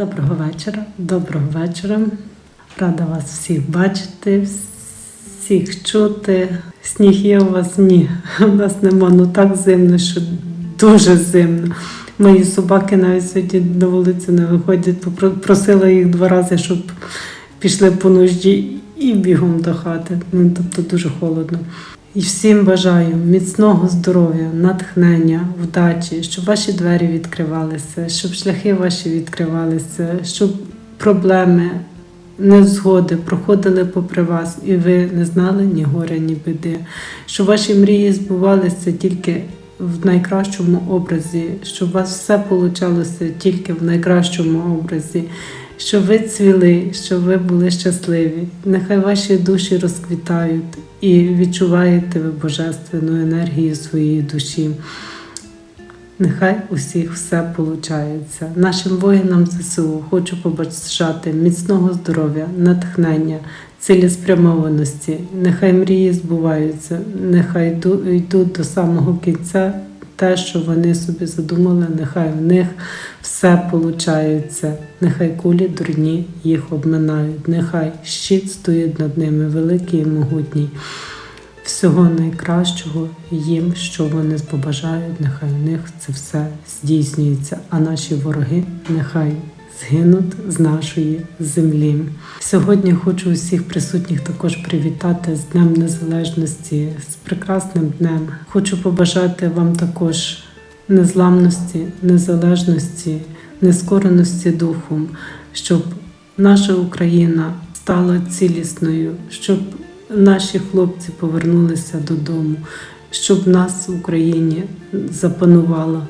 Доброго вечора, доброго вечора. Рада вас всіх бачити, всіх чути. Сніг є у вас? Ні, у нас нема. Ну так зимно, що дуже зимно. Мої собаки навіть сьогодні на вулицю не виходять. Просила їх два рази, щоб пішли по нужді і бігом до хати. Ну, тобто дуже холодно. І всім бажаю міцного здоров'я, натхнення, вдачі, щоб ваші двері відкривалися, щоб шляхи ваші відкривалися, щоб проблеми, незгоди проходили попри вас, і ви не знали ні горя, ні біди, щоб ваші мрії збувалися тільки в найкращому образі, щоб у вас все получалося тільки в найкращому образі, щоб ви цвіли, щоб ви були щасливі. Нехай ваші душі розквітають і відчуваєте ви божественну енергію своєї душі. Нехай усіх все получається. Нашим воїнам ЗСУ хочу побажати міцного здоров'я, натхнення, цілеспрямованості. Нехай мрії збуваються, нехай йду- йдуть до самого кінця. Те, що вони собі задумали, нехай в них все получається. Нехай кулі дурні їх обминають, нехай щит стоїть над ними великий і могутній. Всього найкращого їм, що вони побажають, нехай в них це все здійснюється, а наші вороги нехай згинуть з нашої землі. Сьогодні хочу усіх присутніх також привітати з Днем Незалежності, з прекрасним днем. Хочу побажати вам також незламності, незалежності, нескореності духом, щоб наша Україна стала цілісною, щоб наші хлопці повернулися додому, щоб нас в Україні запанувала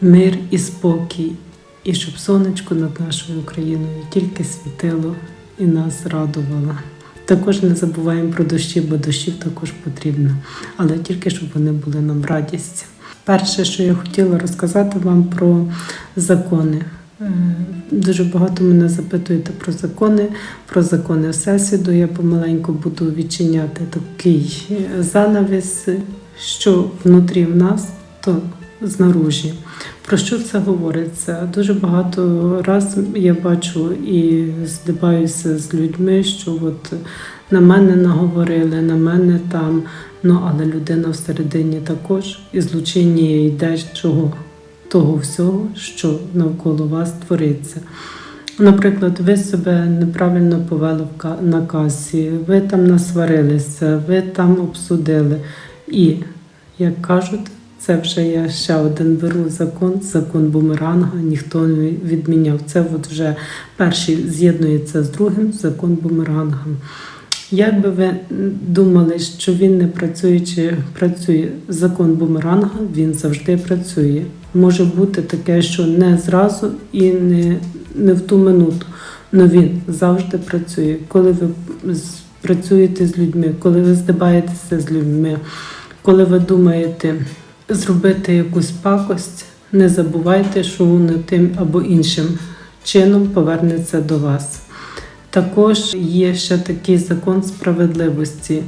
мир і спокій, і щоб сонечко над нашою Україною тільки світило і нас радувало. Також не забуваємо про дощі, бо дощів також потрібно, але тільки щоб вони були нам радість. Перше, що я хотіла розказати вам про закони. Е, Дуже багато мене запитуєте про закони, про закони Всесвіту. Я помаленьку буду відчиняти такий е, занавіс, що внутрі в нас, то знаружі. Про що це говориться? Дуже багато раз я бачу і здибаюся з людьми, що от на мене наговорили, на мене там. Ну, але людина всередині також і злучення йде чого того всього, що навколо вас твориться. Наприклад, ви себе неправильно повели на касі, ви там насварилися, ви там обсудили. І, як кажуть, це вже я ще один беру закон, закон бумеранга, ніхто не відміняв. Це от вже перший з'єднується з другим закон бумеранга. Як би ви думали, що він не працює працює закон бумеранга, він завжди працює. Може бути таке, що не зразу і не, не в ту минуту, але він завжди працює. Коли ви працюєте з людьми, коли ви здибаєтеся з людьми, коли ви думаєте зробити якусь пакость, не забувайте, що воно тим або іншим чином повернеться до вас. Також є ще такий закон справедливості.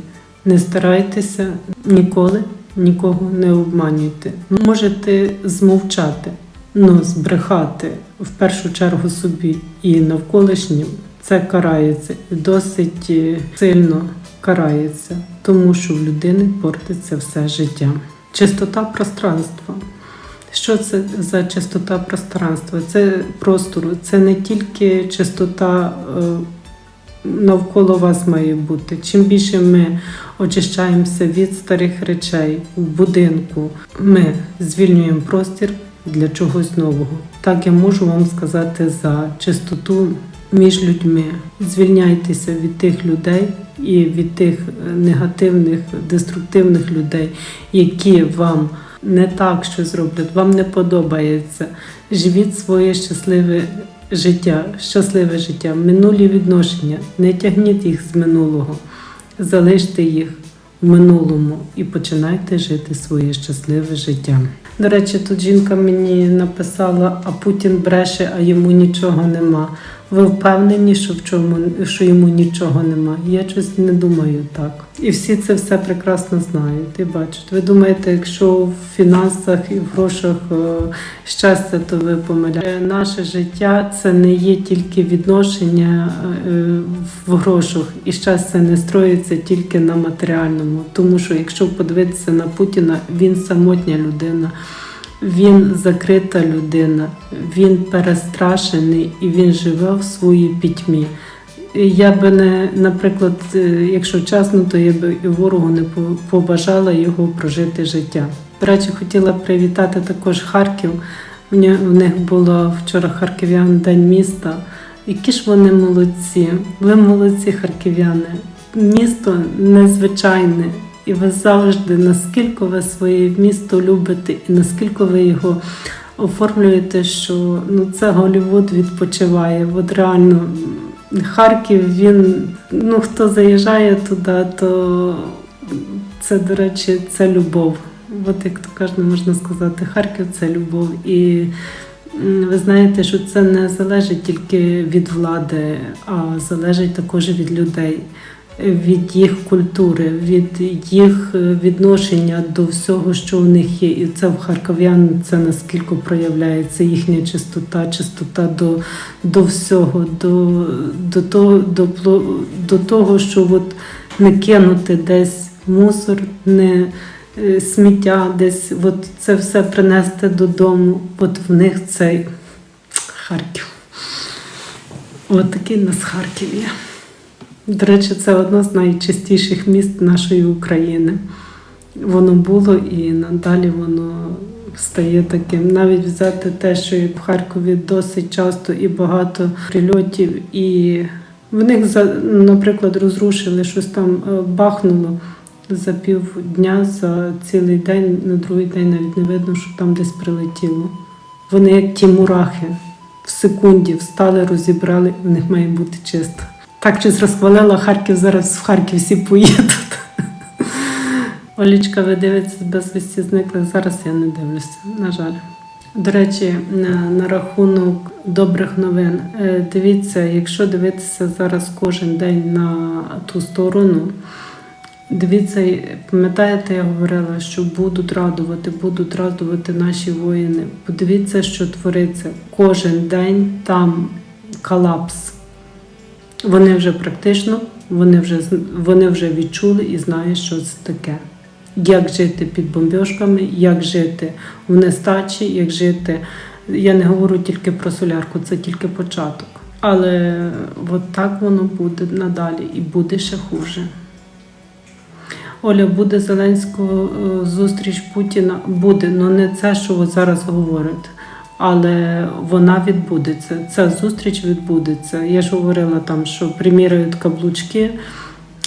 Не старайтеся ніколи нікого не обманюйте. Можете змовчати, але збрехати в першу чергу собі і навколишнім. Це карається і досить е, сильно карається, тому що в людини портиться все життя. Чистота пространства. Що це за чистота пространства? Це простору, це не тільки чистота е, навколо вас має бути. Чим більше ми очищаємося від старих речей в будинку, ми звільнюємо простір для чогось нового. Так я можу вам сказати за чистоту між людьми. Звільняйтеся від тих людей і від тих е, негативних, деструктивних людей, які вам не так щось роблять, вам не подобається. Живіть своє щасливе життя, щасливе життя, минулі відношення. Не тягніть їх з минулого, залиште їх в минулому і починайте жити своє щасливе життя. До речі, тут жінка мені написала, а Путін бреше, а йому нічого нема. Ви впевнені, що в чому що йому нічого немає? Я щось не думаю так. І всі це все прекрасно знають і бачать. Ви думаєте, якщо в фінансах і в грошах е, щастя, то ви помиляєте. Наше життя це не є тільки відношення е, в грошах, і щастя не строїться тільки на матеріальному. Тому що якщо подивитися на Путіна, він самотня людина. Він закрита людина, він перестрашений і він живе в своїй пітьмі. Я би не, наприклад, е, якщо чесно, то я би і ворогу не побажала його прожити життя. До речі, хотіла привітати також Харків. У них було вчора харків'ян День міста. Які ж вони молодці. Ви молодці, харків'яни. Місто незвичайне, і ви завжди, наскільки ви своє місто любите, і наскільки ви його оформлюєте, що ну, це Голлівуд відпочиває. От реально Харків, він, ну хто заїжджає туди, то це, до речі, це любов. От як то кажуть, можна сказати, Харків це любов. І ви знаєте, що це не залежить тільки від влади, а залежить також від людей, від їх культури, від їх е, відношення до всього, що у них є. І це в харків'ян це наскільки проявляється їхня чистота, чистота до, до всього, до, до, того, до, до того, що от не кинути десь мусор, не е, сміття десь, от це все принести додому. От в них цей Харків. От такий нас Харків є. До речі, це одне з найчистіших міст нашої України. Воно було і надалі воно стає таким. Навіть взяти те, що в Харкові досить часто і багато прильотів, і в них, наприклад, розрушили щось там е, бахнуло за півдня, за цілий день, на другий день навіть не видно, що там десь прилетіло. Вони як ті мурахи в секунді встали, розібрали, в них має бути чисто. Так щось розхвалила Харків, зараз в Харків всі поїдуть. Олічка, ви дивитесь безвісті зниклих. Зараз я не дивлюся, на жаль. До речі, на, на рахунок добрих новин. Е, Дивіться, якщо дивитися зараз кожен день на ту сторону, дивіться, пам'ятаєте, я говорила, що будуть радувати, будуть радувати наші воїни. Подивіться, що твориться кожен день там колапс. Вони вже практично, вони вже, вони вже відчули і знають, що це таке. Як жити під бомбьошками, як жити в нестачі, як жити. Я не говорю тільки про солярку, це тільки початок. Але от так воно буде надалі і буде ще хуже. Оля, буде Зеленського е, зустріч Путіна? Буде, але не це, що ви зараз говорите. Але вона відбудеться. Ця зустріч відбудеться. Я ж говорила там, що приміряють каблучки,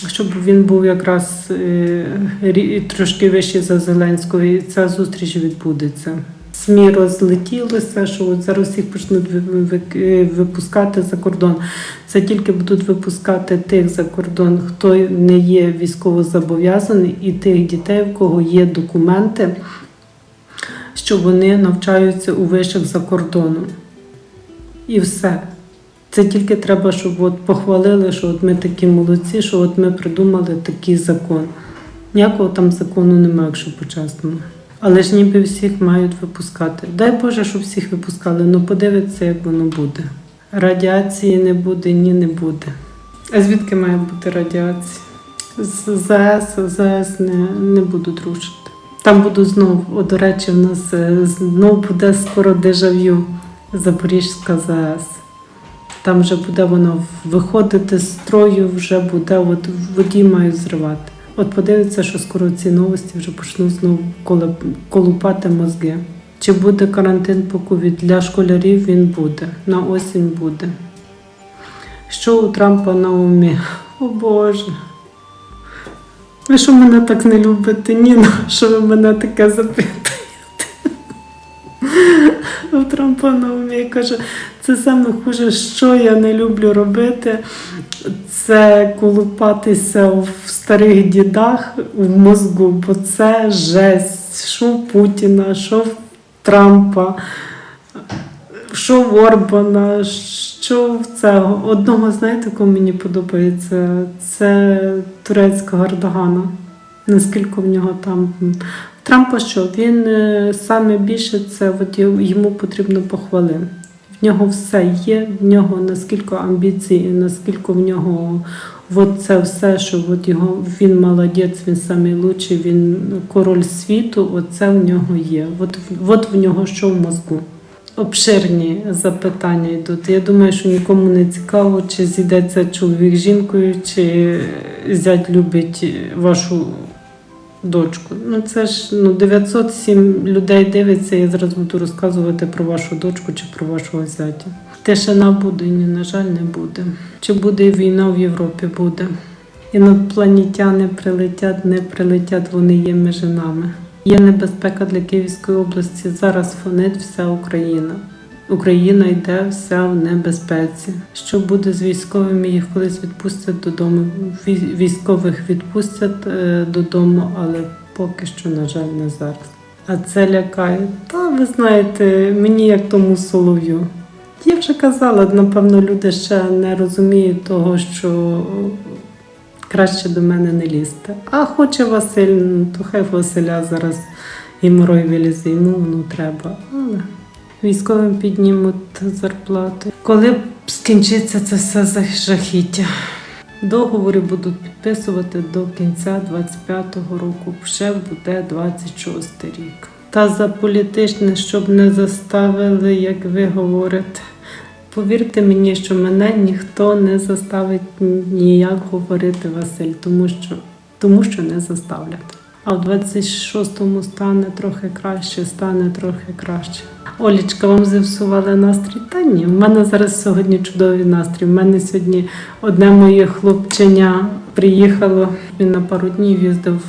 щоб він був якраз е, трошки вищий за Зеленського, і ця зустріч відбудеться. СМІ розлетілися, що от зараз їх почнуть ви- випускати за кордон. Це тільки будуть випускати тих за кордон, хто не є військово зобов'язаний, і тих дітей, в кого є документи, що вони навчаються у вишах за кордоном. І все. Це тільки треба, щоб от похвалили, що от ми такі молодці, що от ми придумали такий закон. Ніякого там закону немає, якщо по-чесному. Але ж ніби всіх мають випускати. Дай Боже, щоб всіх випускали, ну подивиться, як воно буде. Радіації не буде, ні не буде. А звідки має бути радіація? З ЗАЕС, ЗАЕС не, не будуть рушити. Там будуть знову, о, до речі, в нас е, знов буде скоро дежав'ю Запорізька ЗАЕС. Там вже буде воно виходити з строю, вже буде, от водій мають зривати. От подивиться, що скоро ці новості вже почнуть знову колупати мозги. Чи буде карантин по ковід? Для школярів він буде. На осінь буде. Що у Трампа на умі? О Боже. Ви що мене так не любите? Ні, ну що ви мене таке запитуєте? Трампа на умі каже, це саме хуже, що я не люблю робити. Це колупатися в старих дідах в мозку, бо це жесть. Що Путіна, що Трампа. Що в Орбана, що в цього. Одного, знаєте, кого мені подобається? Це турецького Ердогана. Наскільки в нього там. Трампа що? Він е, саме більше це от йому- потрібно похвали. В нього все є, в нього наскільки амбіцій, наскільки в нього от це все, що от його він молодець, він самий лучший, він король світу. Оце в нього є. От, от в нього що в мозку. Обширні запитання йдуть. Я думаю, що нікому не цікаво, чи зійдеться чоловік з жінкою, чи зять любить вашу дочку. Ну це ж ну 907 людей дивиться, я зараз буду розказувати про вашу дочку чи про вашого зятя. Тишина буде, ні, на жаль, не буде. Чи буде війна в Європі? Буде. Інопланетяни прилетять, не прилетять, вони є між нами. Є небезпека для Київської області. Зараз фонить вся Україна. Україна йде вся в небезпеці. Що буде з військовими? Їх колись відпустять додому. Військових відпустять е, додому, але поки що, на жаль, не зараз. А це лякає. Та ви знаєте, мені як тому солов'ю. Я вже казала, напевно, люди ще не розуміють того, що краще до мене не лізти. А хоче Василь, ну, то хай Василя зараз вилізе, йому воно треба. Але військовим піднімуть зарплати. Коли скінчиться це все за- жахіття? Договори будуть підписувати до кінця 25-го року, ще буде 26 рік. Та за політичне, щоб не заставили, як ви говорите. Повірте мені, що мене ніхто не заставить ніяк говорити Василь, тому що, тому що не заставлять. А в 26-му стане трохи краще, стане трохи краще. Олічка, вам зіпсували настрій? Та ні, в мене зараз сьогодні чудовий настрій. У мене сьогодні одне моє хлопченя приїхало. Він на пару днів їздив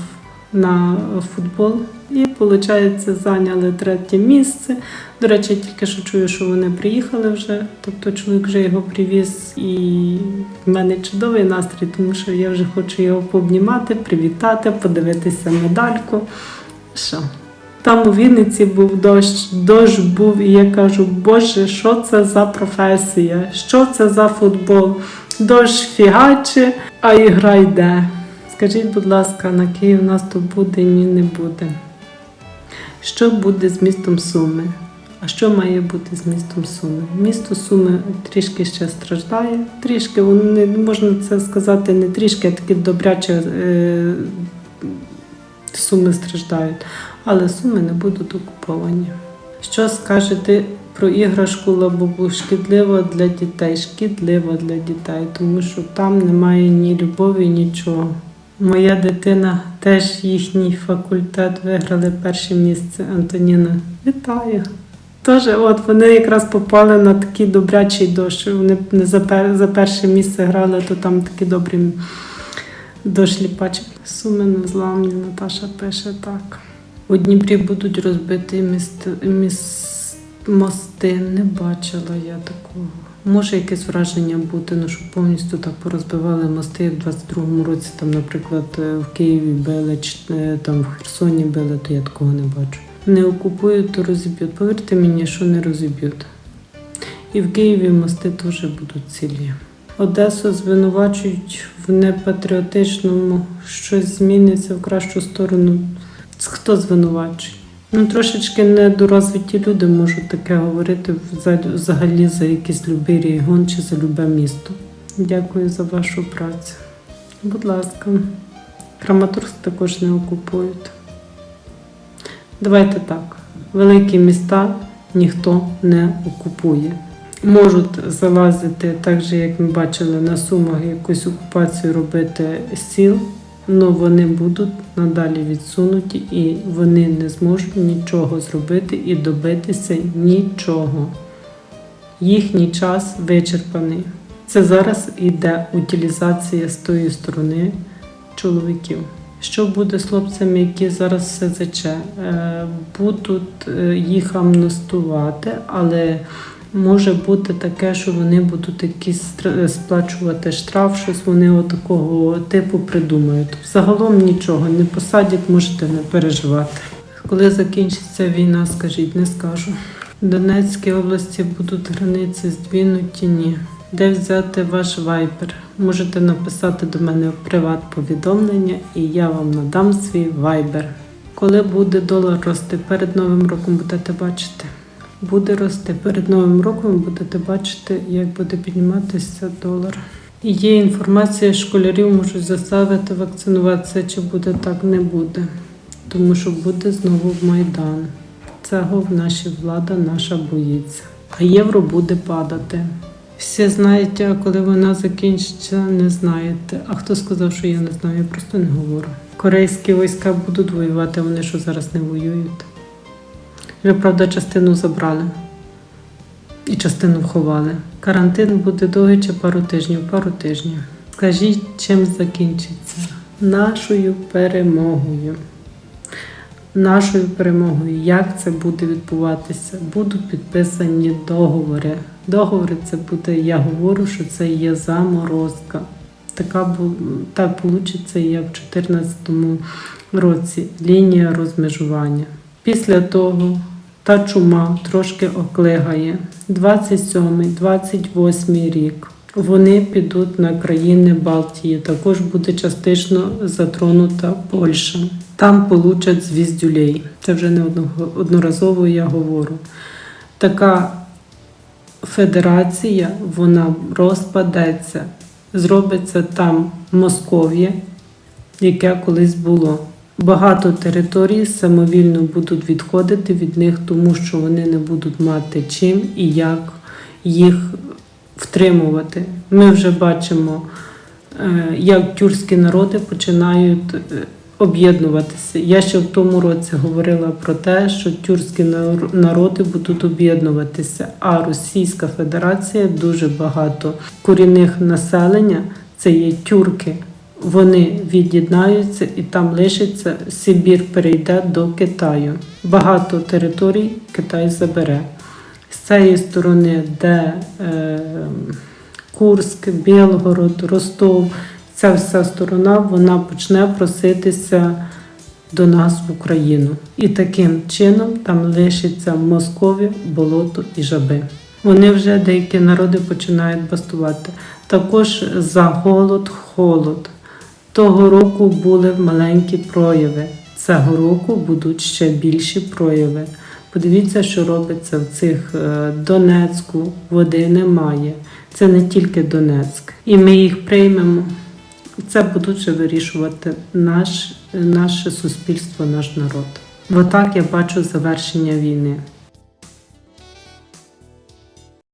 на футбол і, виходить, зайняли третє місце. До речі, тільки що чую, що вони приїхали вже. Тобто чоловік вже його привіз, і в мене чудовий настрій, тому що я вже хочу його пообнімати, привітати, подивитися медальку. Що? Там у Вінниці був дощ, дощ був, і я кажу, Боже, що це за професія? Що це за футбол? Дощ фігаче, а ігра йде. Скажіть, будь ласка, на Київ у нас то буде, ні, не буде. Що буде з містом Суми? А що має бути з містом Суми? Місто Суми трішки ще страждає, трішки, не можна це сказати, не трішки, а таки добряче е, Суми страждають, але Суми не будуть окуповані. Що скажете про іграшку лабубу? Шкідлива для дітей, шкідлива для дітей, тому що там немає ні любові, нічого. Моя дитина теж їхній факультет виграли перше місце. Антоніна, вітаю. Тож, от вони якраз попали на такий добрячий дощ. Вони не за, пер, за перше місце грали, то там такі добрі дощ ліпачі. Суми незламні, Наташа пише так. У Дніпрі будуть розбиті міст, міс, мости. Не бачила я такого. Може якесь враження бути, ну що повністю так порозбивали мости, в 22-му році, там, наприклад, е, в Києві били, е, там в Херсоні били, то я такого не бачу. Не окупують, то розіб'ють. Повірте мені, що не розіб'ють. І в Києві мости теж будуть цілі. Одесу звинувачують в непатріотичному, щось зміниться в кращу сторону. Хто звинувачує? Ну, трошечки недорозвиті люди можуть таке говорити взагалі за якийсь любий регіон чи за любе місто. Дякую за вашу працю. Будь ласка, Краматорськ також не окупують. Давайте так. Великі міста ніхто не окупує. Можуть залазити, так же, як ми бачили на Сумах, якусь окупацію робити сіл, але вони будуть надалі відсунуті і вони не зможуть нічого зробити і добитися нічого. Їхній час вичерпаний. Це зараз іде утилізація з тої сторони чоловіків. Що буде з хлопцями, які зараз все СЗЧ? Е, Будуть е, їх амнестувати, але може бути таке, що вони будуть якісь сплачувати штраф, щось вони отакого типу придумають. Загалом нічого не посадять, можете не переживати. Коли закінчиться війна, скажіть, не скажу. В Донецькій області будуть границі здвинуті, ні. Де взяти ваш вайбер? Можете написати до мене в приват повідомлення, і я вам надам свій вайбер. Коли буде долар рости перед Новим роком, будете бачити. Буде рости перед Новим роком, будете бачити, як буде підніматися долар. Є інформація, школярів можуть заставити вакцинуватися, чи буде так, не буде. Тому що буде знову Майдан. Цього в нашій влада наша боїться. А євро буде падати. Всі знаєте, а коли вона закінчиться, не знаєте. А хто сказав, що я не знаю, я просто не говорю. Корейські війська будуть воювати, вони що зараз не воюють. Вже, правда, частину забрали і частину ховали. Карантин буде довгий чи пару тижнів, пару тижнів. Скажіть, чим закінчиться? Нашою перемогою. Нашою перемогою, як це буде відбуватися, будуть підписані договори. Договори це буде, я говорю, що це є заморозка. Така так вийде, як в 2014 році лінія розмежування. Після того та чума трошки оклигає. 27-28 рік. Вони підуть на країни Балтії. Також буде частично затронута Польща. Там получать звіздюлей. Це вже не одноразово я говорю. Така федерація вона розпадеться. Зробиться там Москов'я, яке колись було. Багато територій самовільно будуть відходити від них, тому що вони не будуть мати чим і як їх втримувати. Ми вже бачимо, е, як тюркські народи починають е, об'єднуватися. Я ще в тому році говорила про те, що тюркські нар- народи будуть об'єднуватися, а Російська Федерація дуже багато корінних населення це є тюрки. Вони від'єднаються і там лишиться Сибір перейде до Китаю. Багато територій Китай забере. З цієї сторони, де е, Курськ, Білгород, Ростов, ця вся сторона вона почне проситися до нас в Україну. І таким чином там лишиться Москові, болото і жаби. Вони вже деякі народи починають бастувати. Також за голод, холод. Того року були маленькі прояви. Цього року будуть ще більші прояви. Подивіться, що робиться в цих е, Донецьку, води немає. Це не тільки Донецьк. І ми їх приймемо. Це будуть вирішувати наш, наше суспільство, наш народ. Отак я бачу завершення війни.